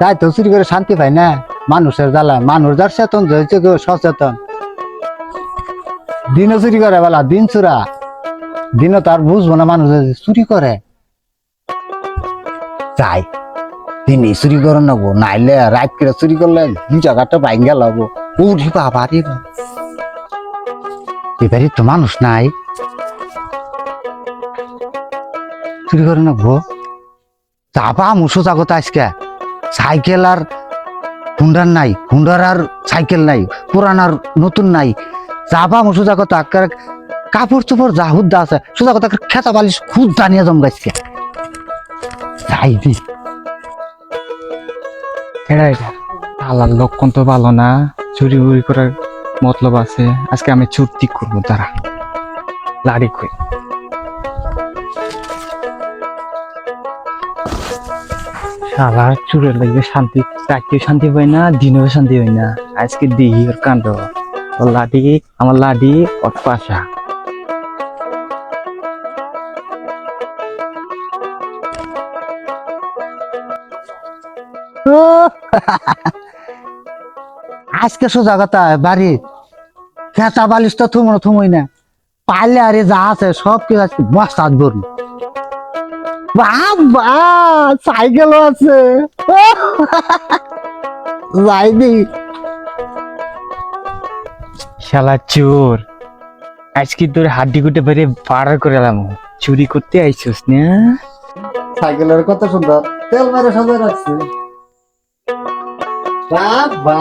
তাই তো চুরি করে শান্তি পাই না। মানুষের জ্বালা মানুষ যার চেতন হয়েছে কেউ সচেতন। দিনও চুরি করে, বলা দিন চুরা। দিনও তার বুঝব না মানুষ চুরি করে। যাই দিনে চুরি করে নেব। নাইলে রাত করে চুরি করলে দু জায়গাটা বাইন গেল উঠি বাবা রে। এবারে তো মানুষ নাই। চুরি করে নেব। চাপা মুসো জাগত আজকে। সাইকেল আর হুন্ডার নাই, হুন্ডার আর সাইকেল নাই, পুরান আর নতুন নাই। চাপা মুসো জাগত আকার কাপড় চোপড় যা হুদ্দা আছে, সোজা কথা খেতা বালিশ খুদ জানিয়ে জম গাছকে যাই দি। এটা এটা লক্ষণ তো ভালো না, চুরি উরি করার মতলব আছে। আজকে আমি চুক্তি করব তারা লাড়ি কই শালা চুরের লাগবে শান্তি রাত্রিও শান্তি পাই না, দিনেও শান্তি হয় না। আজকে দিই ওর কাণ্ড। লাডি আমার লাডি ওর পাশা। আজকে সোজা কথা, বাড়ি। খেতা বালিশ তো থুমো থুমই না। পারলে আরে যা আছে, সব কিছু আজকে বস্তাত ভরুন বাবা সাইকেলও আছে। যাইনি। শালা চোর আজকে তোর হাড্ডি কুটে বেড়ে পার করে এলাম। চুরি করতে আইছিস না? সাইকেলের কত সুন্দর তেল মেরে সাজা রাখছে। বাবা।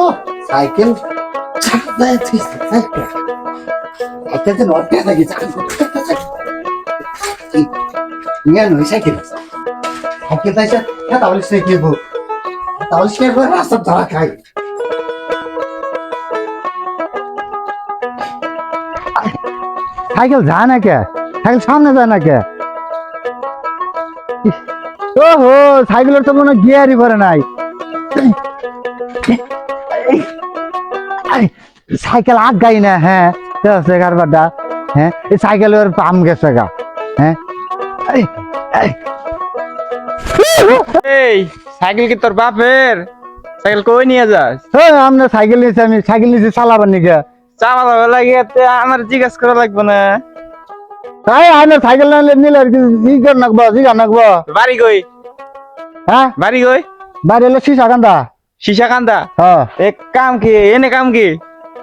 ও সাইকেল। নিয়ে নই সাইকেল আছে। সাইকেল তাইছে হ্যাঁ ধরা খাই সাইকেল যায় সাইকেল সামনে যায় না কে? ওহো তো মনে হয় গিয়ারই ভরে নাই। সাইকেল আগ গাই না হ্যাঁ। আছে কারবারটা হ্যাঁ এই সাইকেলের পাম গেছে গা। হ্যাঁ এই, সাইকেল কি তোর বাপের সাইকেল কই নিয়ে যাস? এই, আমরা সাইকেল নিয়েছি আমি সাইকেল নিয়েছি চালাবার নিকে চালা লাগে আমার জিজ্ঞাসা করা লাগবে না। তাই আমি সাইকেল নিলে নিলে আর কি করে নাকবো জিগা নাকবো বাড়ি কই হ্যাঁ বাড়ি কই বাইরে এলে শিশা কান্দা। সীসা কান্দা? হ্যাঁ এক কাম কি এনে কাম কি?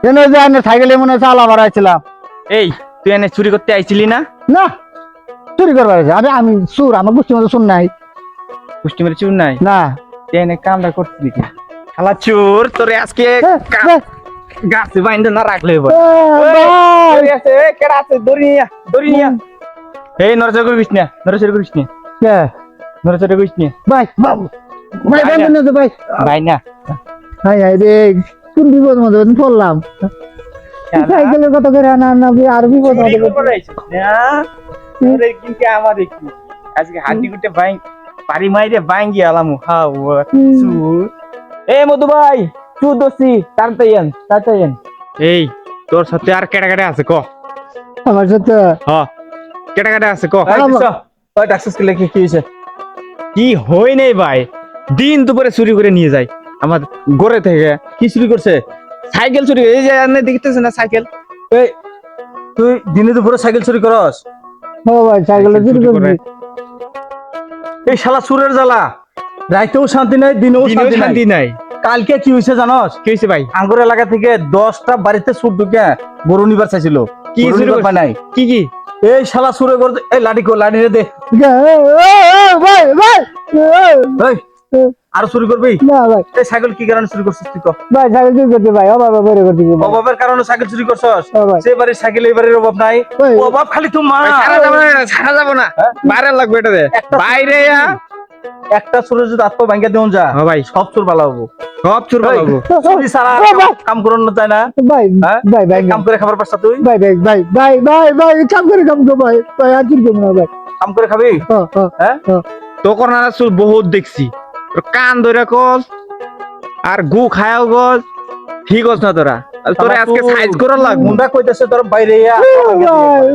এনে যে আমি সাইকেলে মনে হয় চালা বাড়াইছিলাম এই তুই এনে চুরি করতে আইছিলি না না চুরি করবার আছে আমি আমি সুর আমার গোষ্ঠীর মধ্যে শুন নাই পুষ্টি মেরে চুর নাই না তুই এনে কামটা করছিলি কি শালা চোর তোরে আজকে গাছে বাইন্দে না রাখলে কেডা আছে দড়ি নিয়া দড়ি নিয়া এই নরচর করিস না নরচর করিস না? নরচর করিস না না তো ভাই ভাই না হাই হাই রে কোন বিপদ মধ্যে পড়লাম? সাইকেলের কথা করে না না আর বিপদ মধ্যে কিন্তু আমার দেখি আজকে হাড্ডি কুটে বাইং পারি মাইরে বাইঙ্গি আলামু হাও এ মধু ভাই চুর দোষী তাড়াতাড়ি আন তাড়াতাড়ি আন। এই তোর সাথে আর কেটা কেটা আছে ক? আমার সাথে? হ। কেটা কেটা আছে ক? আমার- ডাক্তার কি কি হয়েছে? কি হই নেই ভাই। দিন দুপুরে চুরি করে নিয়ে যায়। আমার গড়ে থেকে কি চুরি করছে? সাইকেল চুরি এই যে আপনি দেখতেছেন না সাইকেল? এই তুই দিনে দুপুরে সাইকেল চুরি করস? ও ভাই সাইকেল চুরি করবি। এই শালা সুরের জ্বালা। রাইতেও শান্তি নাই দিনেও শান্তি নাই। কালকে কি হয়েছে জানস? কি হয়েছে ভাই? আঙ্গুর এলাকা থেকে দশটা বাড়িতে সুর ঢুকে গরু নিবার চাইছিল। কি গরু নাই। কি কি? এই শালা সুরে করতে এই লাঠি কো লাঠি রে দে। ভাই ভাই। এই। আর চুরি করবি? না ভাই। এই সাইকেল কি কারণে চুরি করছিস তুই ক? ভাই সাইকেল চুরি করতে ভাই অভাব করে করতে ভাই অভাবের কারণে সাইকেল চুরি করছস? সে বাড়ির সাইকেল এই বাড়ির অভাব নাই। অভাব খালি তো মা। ছাড়া যাব না ছাড়া যাব না। হ্যাঁ? বাইরে লাগবে এটা দে। একটা বাইরে আ। একটা সুরে যদি আত্ম ভাঙ্গা দেন যা হ্যাঁ ভাই। সব চোর ভালো হব। সব চুর ভাই, পাবো চুরি ছাড়া ও ভাই। কাম করন না চায় না? ভাই হ্যাঁ? ভাই ভাই কাম করে খাবার পারছা তুই? ভাই ভাই ভাই ভাই ভাই ভাই কাম করে কাম করে ভাই। ভাই আর চুরি করব না ভাই। কাম করে খাবি? হ্যাঁ হ্যাঁ হ্যাঁ? তো করোনা চুর বহুত দেখছি। কান ধরে কস আর গু খায়াও গস ঠিক হস না তোরা? তোরে আজকে সাইজ করা লাগবে মুন্ডা কইতেছে তোর বাইরে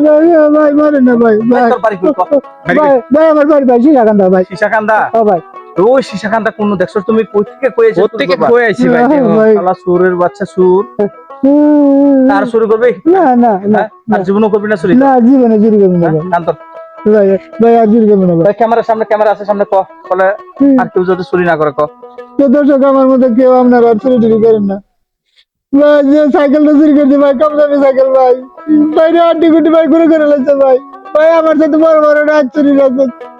ভাই ভাই মারে না ভাই ভাই। তোর বাড়ি ভাই ভাই আমার বাড়ি ভাই শিলাকান্দা ভাই। সীসাকান্দা? ও ভাই। ওই সীসাকান্দা কোন দেখছ তুমি? কই থেকে কইছো প্রত্যেকে কই আইছি ভাই শালা সুরের বাচ্চা সুর। তার শুরু করবি? না না না হ্যাঁ? আর জীবনও করবি না চুরি না জীবনে করব না ভাই। শান্ত ভাই ভাই আর চুরি করব ভাই। ভাই ক্যামেরার সামনে ক্যামেরা আছে সামনে ক। বলে আর কেউ যদি চুরি না করে ক। তো দর্শক আমার মতো কেউ আপনারা চুরি টুরি করেন না। ভাই যে সাইকেলটা চুরি করছে ভাই কম দামি সাইকেল ভাই। বাইরে আড্ডি গুটি ভাই ঘুরে করে লাগছে ভাই। ভাই আমার সাথে বড় বড় রাত চুরি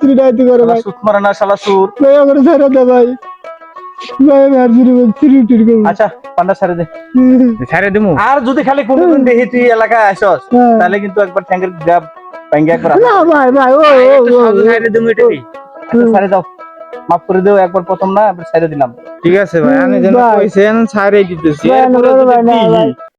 চুরি ডাইতে করে শালা ভাই। সুত মারে না শালা সুর ভাই আমার ছেড়ে দে ভাই। ভাই আমি আর চুরি চুরি টুরি করব আচ্ছা পান্ডা ছাড়ে দে। ছাড়ে দিমু। আর যদি খালি কোনদিন দেখি তুই এলাকায় আসস হ্যাঁ। তাহলে কিন্তু একবার গ্যাপ ভাঙ্গি করা না ভাই ভাই ও ও, আচ্ছা, দাও। মাফ করে দেও একবার প্রথম না ছেড়ে দিলাম। ঠিক আছে ভাই আমি যেন কইছেন ছাড়ে দিতেছি।